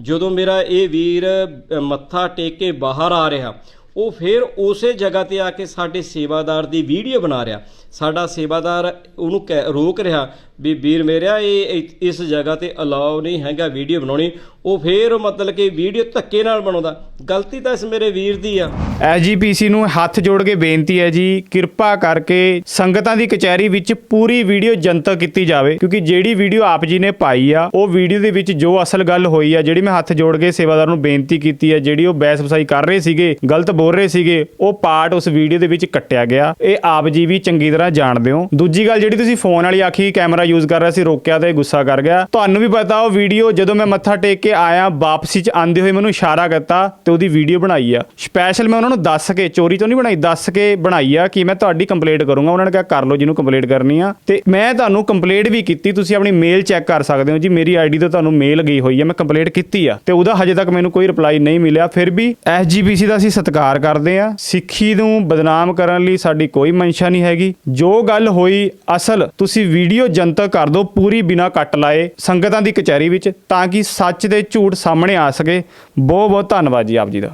ਜਦੋਂ ਮੇਰਾ ਇਹ ਵੀਰ ਮੱਥਾ ਟੇਕ ਕੇ ਬਾਹਰ ਆ ਰਿਹਾ ਉਹ ਫਿਰ ਉਸੇ ਜਗ੍ਹਾ ਤੇ ਆ ਕੇ ਸਾਡੇ ਸੇਵਾਦਾਰ ਦੀ ਵੀਡੀਓ ਬਣਾ ਰਿਹਾ। ਸਾਡਾ ਸੇਵਾਦਾਰ ਉਹਨੂੰ ਕਹਿ- ਰੋਕ ਰਿਹਾ ਵੀ ਵੀਰ ਮੇਰਿਆ, ਇਹ ਇਸ ਜਗ੍ਹਾ ਤੇ ਅਲਾਉ ਨਹੀਂ ਹੈਗਾ ਵੀਡੀਓ ਬਣਾਉਣੀ। ਉਹ ਫਿਰ ਮਤਲਬ ਕਿ ਵੀਡੀਓ ਧੱਕੇ ਨਾਲ ਬਣਾਉਂਦਾ। ਗਲਤੀ ਤਾਂ ਇਸ ਮੇਰੇ ਵੀਰ ਦੀ ਆ। ਐਸਜੀਪੀਸੀ ਨੂੰ ਹੱਥ ਜੋੜ ਕੇ ਬੇਨਤੀ ਹੈ ਜੀ, ਕਿਰਪਾ ਕਰਕੇ ਸੰਗਤਾਂ ਦੀ ਕਚਹਿਰੀ ਵਿੱਚ ਪੂਰੀ ਵੀਡੀਓ ਜਨਤਕ ਕੀਤੀ ਜਾਵੇ। ਕਿਉਂਕਿ ਜਿਹੜੀ ਵੀਡੀਓ ਆਪ ਜੀ ਨੇ ਪਾਈ ਆ, ਉਹ ਵੀਡੀਓ ਦੇ ਵਿੱਚ ਜੋ ਅਸਲ ਗੱਲ ਹੋਈ ਆ, ਜਿਹੜੀ ਮੈਂ ਹੱਥ ਜੋੜ ਕੇ ਸੇਵਾਦਾਰ ਨੂੰ ਬੇਨਤੀ ਕੀਤੀ ਹੈ, ਜਿਹੜੀ ਉਹ ਬਹਿਸ ਵਸਾਈ ਕਰ ਰਹੇ ਸੀਗੇ, ਗਲਤ ਬੋਲ ਰਹੇ ਸੀਗੇ, ਉਹ ਪਾਰਟ ਉਸ ਵੀਡੀਓ ਦੇ ਵਿੱਚ ਕੱਟਿਆ ਗਿਆ। ਇਹ ਆਪ ਜੀ ਵੀ ਚੰਗੀ ਤਰ੍ਹਾਂ ਜਾਣਦੇ ਹੋ। ਦੂਜੀ ਗੱਲ ਜਿਹੜੀ ਤੁਸੀਂ ਫੋਨ ਵਾਲੀ ਆਖੀ, ਕੈਮਰਾ ਯੂਜ਼ ਕਰ ਰਿਹਾ ਸੀ, ਰੋਕਿਆ ਤੇ ਗੁੱਸਾ ਕਰ ਗਿਆ। ਤੁਹਾਨੂੰ ਵੀ ਪਤਾ, ਉਹ ਵੀਡੀਓ ਜਦੋਂ ਮੈਂ ਮੱਥਾ ਟੇਕ ਕੇ ਆਇਆ, ਵਾਪਸੀ ਚ ਆਂਦੇ ਹੋਏ ਮੈਨੂੰ ਇਸ਼ਾਰਾ ਕਰਤਾ ਤੇ ਉਹਦੀ ਵੀਡੀਓ ਬਣਾਈ ਆ। ਸਪੈਸ਼ਲ ਮੈਂ ਉਹਨਾਂ ਨੂੰ ਦੱਸ ਕੇ, ਚੋਰੀ ਤੋਂ ਨਹੀਂ ਬਣਾਈ, ਦੱਸ ਕੇ ਬਣਾਈ ਆ ਕਿ ਮੈਂ ਤੁਹਾਡੀ ਕੰਪਲੇਂਟ ਕਰੂੰਗਾ। ਉਹਨਾਂ ਨੇ ਕਿਹਾ, ਕਰ ਲਓ ਜਿਹਨੂੰ ਕੰਪਲੇਂਟ ਕਰਨੀ ਆ। ਤੇ ਮੈਂ ਤੁਹਾਨੂੰ ਕੰਪਲੇਂਟ ਵੀ ਕੀਤੀ, ਤੁਸੀਂ ਆਪਣੀ ਮੇਲ ਚੈੱਕ ਕਰ ਸਕਦੇ ਹੋ। ਜੀ, ਮੇਰੀ ਆਈਡੀ ਤੋਂ ਤੁਹਾਨੂੰ ਮੇਲ ਗਈ ਹੋਈ ਆ, ਮੈਂ ਕੰਪਲੇਂਟ ਕੀਤੀ ਆ। ਤੇ ਉਹਦਾ ਹਜੇ ਤੱਕ ਮੈਨੂੰ ਕੋਈ ਰਿਪਲਾਈ ਨਹੀਂ ਮਿਲਿਆ, ਫਿਰ ਵੀ ਐਸਜੀਪੀਸੀ ਦਾ ਅਸੀਂ ਸਤਿਕਾਰ ਕਰਦੇ ਆ ਸਿੱਖੀ ਨੂੰ ਬਦਨਾਮ ਕਰਨ ਲਈ ਸਾਡੀ ਕੋਈ ਮਨਸ਼ਾ ਨਹੀਂ ਹੈਗੀ। ਜੋ ਗੱਲ ਹੋਈ, ਅਸਲ ਤੁਸੀਂ ਵੀਡੀਓ ਜਨਤਕ ਕਰ ਦਿਓ, ਪੂਰੀ ਬਿਨਾ ਕੱਟ ਲਾਏ ਸੰਗਤਾਂ ਦੀ ਕਚਹਿਰੀ ਵਿੱਚ, ਤਾਂ ਕਿ ਸੱਚ ਦੇ ਝੂਠ ਸਾਹਮਣੇ ਆ ਸਕੇ। ਬਹੁਤ ਬਹੁਤ ਧੰਨਵਾਦ ਜੀ ਆਪ ਜੀ ਦਾ।